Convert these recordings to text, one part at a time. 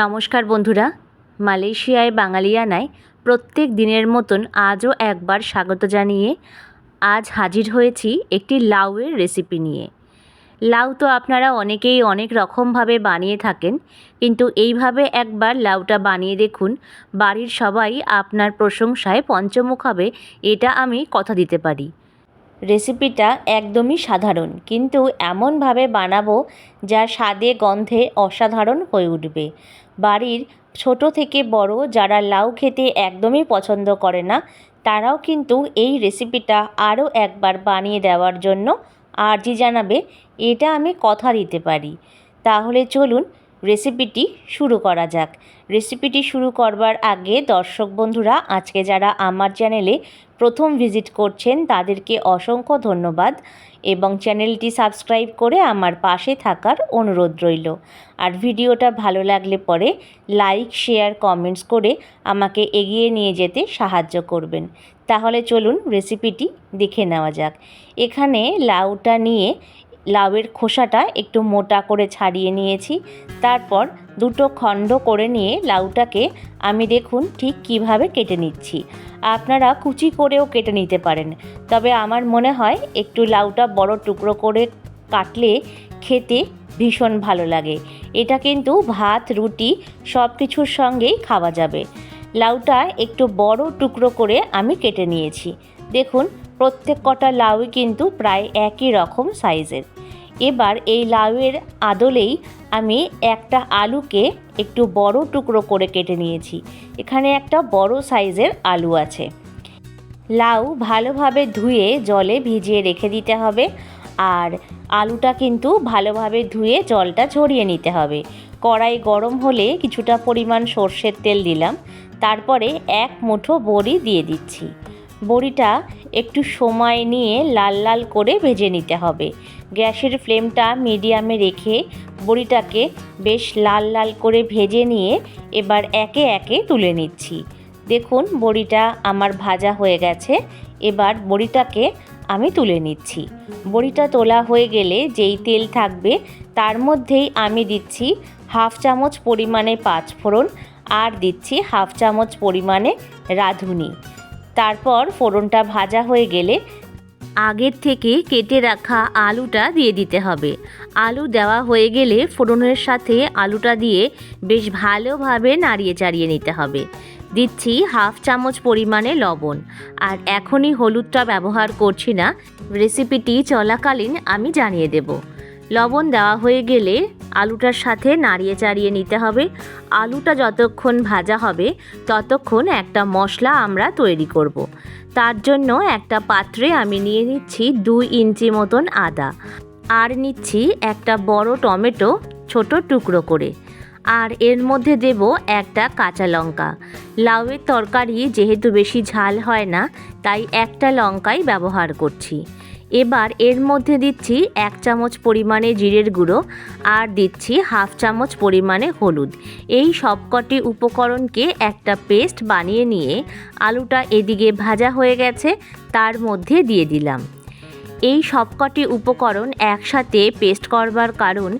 নমস্কার বন্ধুরা, মালয়েশিয়ায় বাঙালিয়ানায় প্রত্যেক দিনের মতন আজও একবার স্বাগত জানিয়ে আজ হাজির হয়েছি একটি লাউয়ের রেসিপি নিয়ে। লাউ তো আপনারা অনেকেই অনেক রকমভাবে বানিয়ে থাকেন, কিন্তু এইভাবে একবার লাউটা বানিয়ে দেখুন, বাড়ির সবাই আপনার প্রশংসায় পঞ্চমুখ হবে, এটা আমি কথা দিতে পারি। রেসিপিটা একদমই সাধারণ, কিন্তু এমনভাবে বানাবো যা স্বাদে গন্ধে অসাধারণ হয়ে উঠবে। বাড়ির ছোট থেকে বড় যারা লাউ খেতে একদমই পছন্দ করে না, তারাও কিন্তু এই রেসিপিটা আরও একবার বানিয়ে দেওয়ার জন্য আর্জি জানাবে, এটা আমি কথা দিতে পারি। তাহলে চলুন রেসিপিটি শুরু করা যাক। রেসিপিটি শুরু করবার আগে দর্শক বন্ধুরা, আজকে যারা আমার চ্যানেলে প্রথম ভিজিট করছেন, তাদেরকে অসংখ্য ধন্যবাদ এবং চ্যানেলটি সাবস্ক্রাইব করে আমার পাশে থাকার অনুরোধ রইল। আর ভিডিওটা ভালো লাগলে পরে লাইক, শেয়ার, কমেন্টস করে আমাকে এগিয়ে নিয়ে যেতে সাহায্য করবেন। তাহলে চলুন রেসিপিটি দেখে নেওয়া যাক। এখানে লাউটা নিয়ে লাউয়ের খোসাটা একটু মোটা করে ছাড়িয়ে নিয়েছি। তারপর দুটো খণ্ড করে নিয়ে লাউটাকে আমি দেখুন ঠিক কীভাবে কেটে নিচ্ছি। আপনারা কুচি করেও কেটে নিতে পারেন। তবে আমার মনে হয় একটু লাউটা বড় টুকরো করে কাটলে খেতে ভীষণ ভালো লাগে। এটা কিন্তু ভাত, রুটি সব কিছুর সঙ্গেই খাওয়া যাবে। লাউটা একটু বড় টুকরো করে আমি কেটে নিয়েছি। দেখুন প্রত্যেক কটা লাউই কিন্তু প্রায় একই রকম সাইজের। এবার এই লাউয়ের আদলেই আমি একটা আলুকে একটু বড় টুকরো করে কেটে নিয়েছি। এখানে একটা বড় সাইজের আলু আছে। লাউ ভালোভাবে ধুয়ে জলে ভিজিয়ে রেখে দিতে হবে আর আলুটা কিন্তু ভালোভাবে ধুয়ে জলটা ঝরিয়ে নিতে হবে। কড়াই গরম হলে কিছুটা পরিমাণ সর্ষের তেল দিলাম। তারপরে এক মুঠো বড়ি দিয়ে দিচ্ছি। বড়িটা একটু সময় নিয়ে লাল লাল করে ভেজে নিতে হবে। গ্যাসের ফ্লেমটা মিডিয়ামে রেখে বড়িটাকে বেশ লাল লাল করে ভেজে নিয়ে এবার একে একে তুলে নিচ্ছি। দেখুন, বড়িটা আমার ভাজা হয়ে গেছে। এবার বড়িটাকে আমি তুলে নিচ্ছি। বড়িটা তোলা হয়ে গেলে যেই তেল থাকবে, তার মধ্যেই আমি দিচ্ছি হাফ চামচ পরিমাণে পাঁচ ফোড়ন আর দিচ্ছি হাফ চামচ পরিমাণে রাঁধুনি। তারপর ফোড়নটা ভাজা হয়ে গেলে আগের থেকে কেটে রাখা আলুটা দিয়ে দিতে হবে। আলু দেওয়া হয়ে গেলে ফোড়নের সাথে আলুটা দিয়ে বেশ ভালোভাবে নাড়িয়ে চাড়িয়ে নিতে হবে। দিচ্ছি হাফ চামচ পরিমাণে লবণ। আর এখনই হলুদটা ব্যবহার করছি না। রেসিপিটি চলাকালীন আমি জানিয়ে দেব। লবণ দেওয়া হয়ে গেলে আলুটার সাথে নাড়িয়ে চাড়িয়ে নিতে হবে। আলুটা যতক্ষণ ভাজা হবে, ততক্ষণ একটা মশলা আমরা তৈরি করব। তার জন্য একটা পাত্রে আমি নিয়ে নিচ্ছি দুই ইঞ্চি মতন আদা। আর নিচ্ছি একটা বড় টমেটো ছোট টুকরো করে। আর এর মধ্যে দেব একটা কাঁচা লঙ্কা। লাউয়ের তরকারি যেহেতু বেশি ঝাল হয় না, তাই একটা লঙ্কাই ব্যবহার করছি। এবার এর মধ্যে দিচ্ছি এক চামচ পরিমাণে জিরের গুঁড়ো আর দিচ্ছি হাফ চামচ পরিমাণে হলুদ। এই সবকটি উপকরণকে একটা পেস্ট বানিয়ে নিয়ে আলুটা এদিকে ভাজা হয়ে গেছে, তার মধ্যে দিয়ে দিলাম। এই সবকটি উপকরণ একসাথে পেস্ট করবার কারণ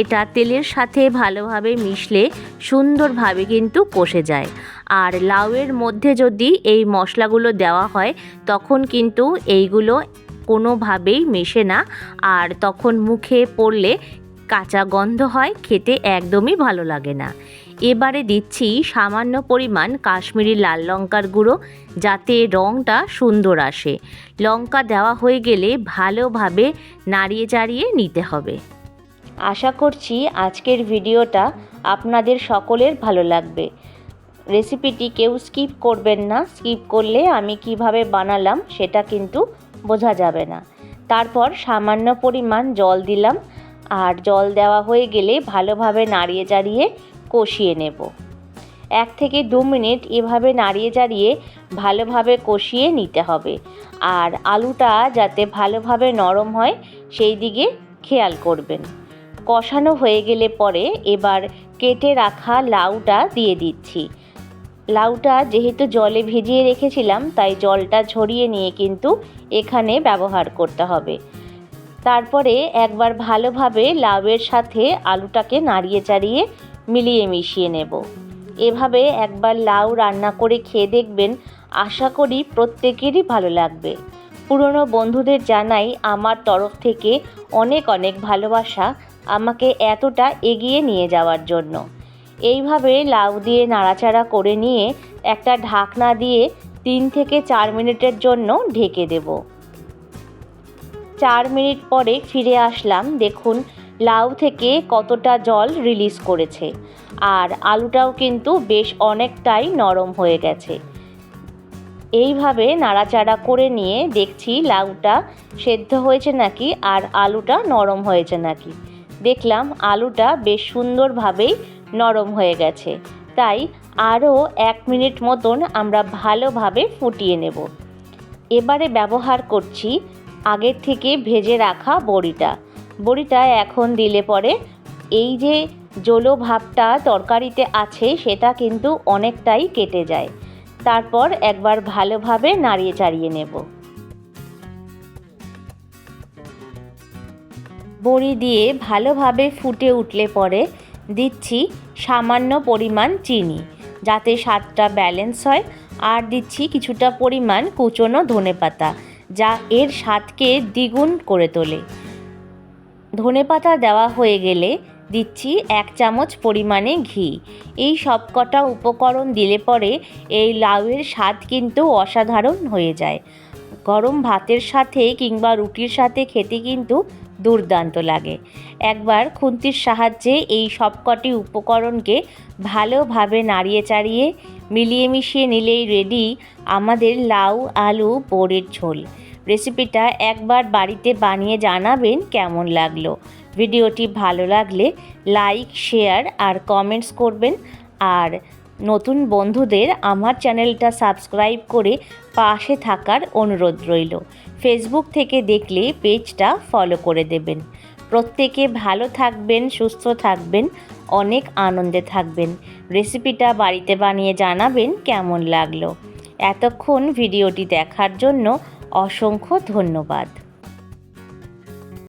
এটা তেলের সাথে ভালোভাবে মিশলে সুন্দরভাবে কিন্তু কষে যায়। আর লাউয়ের মধ্যে যদি এই মশলাগুলো দেওয়া হয়, তখন কিন্তু এইগুলো কোনোভাবেই মেশে না। আর তখন মুখে পড়লে কাঁচা গন্ধ হয়, খেতে একদমই ভালো লাগে না। এবারে দিচ্ছি সামান্য পরিমাণ কাশ্মীরি লাল লঙ্কার গুঁড়ো, যাতে রঙটা সুন্দর আসে। লঙ্কা দেওয়া হয়ে গেলে ভালোভাবে নাড়িয়ে চাড়িয়ে নিতে হবে। আশা করছি আজকের ভিডিওটা আপনাদের সকলের ভালো লাগবে। রেসিপিটি কেউ স্কিপ করবেন না। স্কিপ করলে আমি কীভাবে বানালাম সেটা কিন্তু বোঝা যাবে না। তারপর সামান্য পরিমাণ জল দিলাম আর জল দেওয়া হয়ে গেলে ভালোভাবে নাড়িয়ে চাড়িয়ে কষিয়ে নেব। এক থেকে দু মিনিট এভাবে নাড়িয়ে চাড়িয়ে ভালোভাবে কষিয়ে নিতে হবে আর আলুটা যাতে ভালোভাবে নরম হয় সেই দিকে খেয়াল করবেন। কষানো হয়ে গেলে পরে এবার কেটে রাখা লাউটা দিয়ে দিচ্ছি। লাউটা যেহেতু জলে ভিজিয়ে রেখেছিলাম, তাই জলটা ঝরিয়ে নিয়ে কিন্তু এখানে ব্যবহার করতে হবে। তারপরে একবার ভালোভাবে লাউয়ের সাথে আলুটাকে নাড়িয়ে চাড়িয়ে মিলিয়ে মিশিয়ে নেব। এভাবে একবার লাউ রান্না করে খেয়ে দেখবেন, আশা করি প্রত্যেকেরই ভালো লাগবে। পুরনো বন্ধুদের জানাই আমার তরফ থেকে অনেক অনেক ভালোবাসা, আমাকে এতটা এগিয়ে নিয়ে যাওয়ার জন্য। এইভাবে লাউ দিয়ে নাড়াচাড়া করে নিয়ে একটা ঢাকনা দিয়ে তিন থেকে চার মিনিটের জন্য ঢেকে দেব। চার মিনিট পরে ফিরে আসলাম, দেখুন লাউ থেকে কতটা জল রিলিজ করেছে। আর আলুটাও কিন্তু বেশ অনেকটাই নরম হয়ে গেছে। এইভাবে নাড়াচাড়া করে নিয়ে দেখছি লাউটা সেদ্ধ হয়েছে নাকি আর আলুটা নরম হয়েছে নাকি। দেখলাম আলুটা বেশ সুন্দরভাবেই নরম হয়ে গেছে। তাই আরও এক মিনিট মতন আমরা ভালোভাবে ফুটিয়ে নেব। এবারে ব্যবহার করছি আগের থেকে ভেজে রাখা বড়িটা। বড়িটা এখন দিলে পরে এই যে জলো ভাবটা তরকারিতে আছে সেটা কিন্তু অনেকটাই কেটে যায়। তারপর একবার ভালোভাবে নাড়িয়ে চাড়িয়ে নেব। বড়ি দিয়ে ভালোভাবে ফুটে উঠলে পরে দিচ্ছি সামান্য পরিমাণ চিনি। যাতে স্বাদটা ব্যালেন্স হয়, আর দিচ্ছি কিছুটা পরিমাণ কুচনো ধনেপাতা, যা এর স্বাদকে দ্বিগুণ করে তোলে। ধনেপাতা দেওয়া হয়ে গেলে দিচ্ছি এক চামচ পরিমাণে ঘি। এই সবকটা উপকরণ দিলে পরে এই লাউয়ের স্বাদ কিন্তু অসাধারণ হয়ে যায়। গরম ভাতের সাথে কিংবা রুটির সাথে খেতে কিন্তু দুর্দান্ত লাগে। একবার খুন্তির সাহায্যে এই সবকটি উপকরণকে ভালোভাবে নাড়িয়ে চাড়িয়ে মিলিয়ে মিশিয়ে নিলেই রেডি আমাদের লাউ, আলু বড়ির ঝোল। রেসিপিটা একবার বাড়িতে বানিয়ে জানাবেন কেমন লাগল। ভিডিওটি ভালো লাগলে লাইক শেয়ার আর কমেন্টস করবেন। আর নতুন বন্ধুদের আমার চ্যানেলটা সাবস্ক্রাইব করে পাশে থাকার অনুরোধ রইল। ফেসবুক থেকে দেখলে পেজটা ফলো করে দেবেন। প্রত্যেকে ভালো থাকবেন, সুস্থ থাকবেন, অনেক আনন্দে থাকবেন। রেসিপিটা বাড়িতে বানিয়ে জানাবেন কেমন লাগল? এতক্ষণ ভিডিওটি দেখার জন্য অসংখ্য ধন্যবাদ।